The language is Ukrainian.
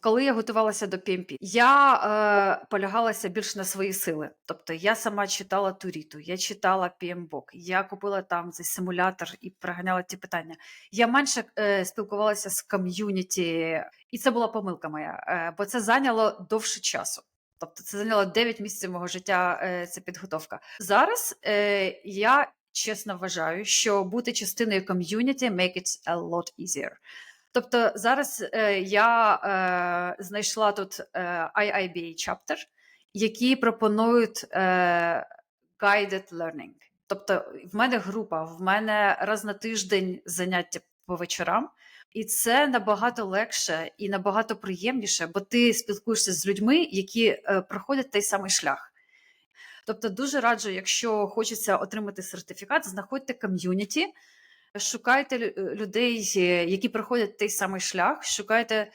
Коли я готувалася до PMP, я, е, полягалася більш на свої сили. Тобто я сама читала Туріту, я читала PMBOK, я купила там цей симулятор і проганяла ті питання. Я менше, е, спілкувалася з ком'юніті, і це була помилка моя, е, бо це зайняло довше часу. Тобто це зайняло 9 місяців мого життя, е, ця підготовка. Зараз, е, я чесно вважаю, що бути частиною ком'юніті make it a lot easier. Тобто зараз е, я е, знайшла тут е, IIBA chapter, які пропонують е, guided learning. Тобто, в мене група, в мене раз на тиждень заняття по вечорам, і це набагато легше і набагато приємніше, бо ти спілкуєшся з людьми, які е, проходять той самий шлях. Тобто, дуже раджу, якщо хочеться отримати сертифікат, знаходьте ком'юніті, шукайте лю- людей, е, які проходять той самий шлях, шукайте